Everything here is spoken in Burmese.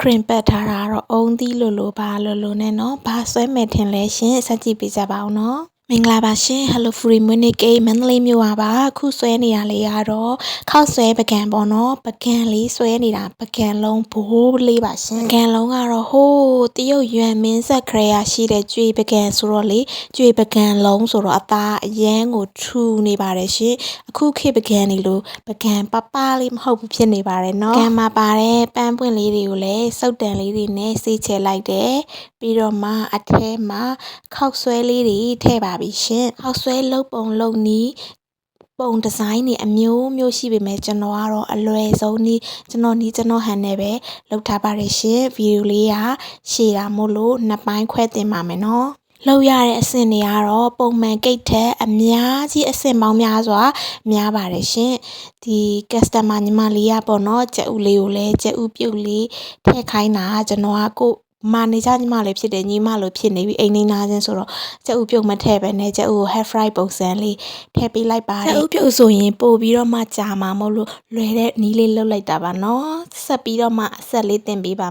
ခရင်ပတ်ထားတာကတော့အုံးသီးလိုလိုပါလိုလိုနဲ့နော်ဘာဆွဲမယ်ထင်လဲရှင်စကြည့်ပေးကြပါအောင်နော်မင်္ဂလာပါရှင် Hello Free မွေးနေ့ကိမန္တလေးမြို့ပါပါခုဆွဲနေရလေးကတော့ခောက်ဆွဲပကံပေါ့နော်ပကံလေးဆွဲနေတာပကံလုံးဘိုးလေးပါရှင်ပကံလုံးကတော့ဟိုး တရုတ်ရွမ်မင်းဆက်ခရရရှိတဲ့ကြွေပကံဆိုတော့လေကြွေပကံလုံးဆိုတော့အသားအရန်ကိုထူနေပါတယ်ရှင်အခုခေတ်ပကံနေလို့ပကံပပလေးမဟုတ်ဘူးဖြစ်နေပါတယ်နော်ကံမှာပါတဲ့ပန်းပွင့်လေးတွေကိုလည်းစုပ်တန်လေးတွေနဲ့စေးချဲလိုက်တယ်ပြီးတော့မှအထဲမှာခောက်ဆွဲလေးတွေထည့်ပါပြီရှင်ခောက်ဆွဲလုတ်ပုံလုတ်နီး ပုံဒီဇိုင်းတွေအမျိုးမျိုးရှိပေမဲ့ကျွန်တော်ကတော့အလွယ်ဆုံးနီးကျွန်တော်နီးကျွန်တော်ဟန်နဲ့ပဲလုပ်ထားပါတယ်ရှင်ဗီဒီယိုလေးကရှည်တာမို့လို့နှစ်ပိုင်းခွဲတင်ပါမယ်နော်လောက်ရတဲ့အဆင့်တွေကတော့ပုံမှန်ကိတ်ထက်အများကြီးအဆင့်ပေါင်းများစွာများပါတယ်ရှင်ဒီ customer ညီမလေးကပေါ့နော်ကြက်ဥလေးကိုလည်းကြက်ဥပြုတ်လေးထည့်ခိုင်းတာကျွန်တော်ကကို မာနေကြညီမလေးဖြစ်တယ်ညီမလိုဖြစ်နေပြီအိမ်နေနာချင်းဆိုတော့ကြက်ဥပြုတ်မထည့်ပဲနဲ့ကြက်ဥကို half fry ပုံစံလေးထည့်ပေးလိုက်ပါတယ်ကြက်ဥပြုတ်ဆိုရင်ပို့ပြီးတော့မှကြာမှာမဟုတ်လို့လွယ်တဲ့နီးလေးလှုပ်လိုက်တာပါနော်ဆက်ပြီးတော့မှအဆက်လေးတင်ပေးပါ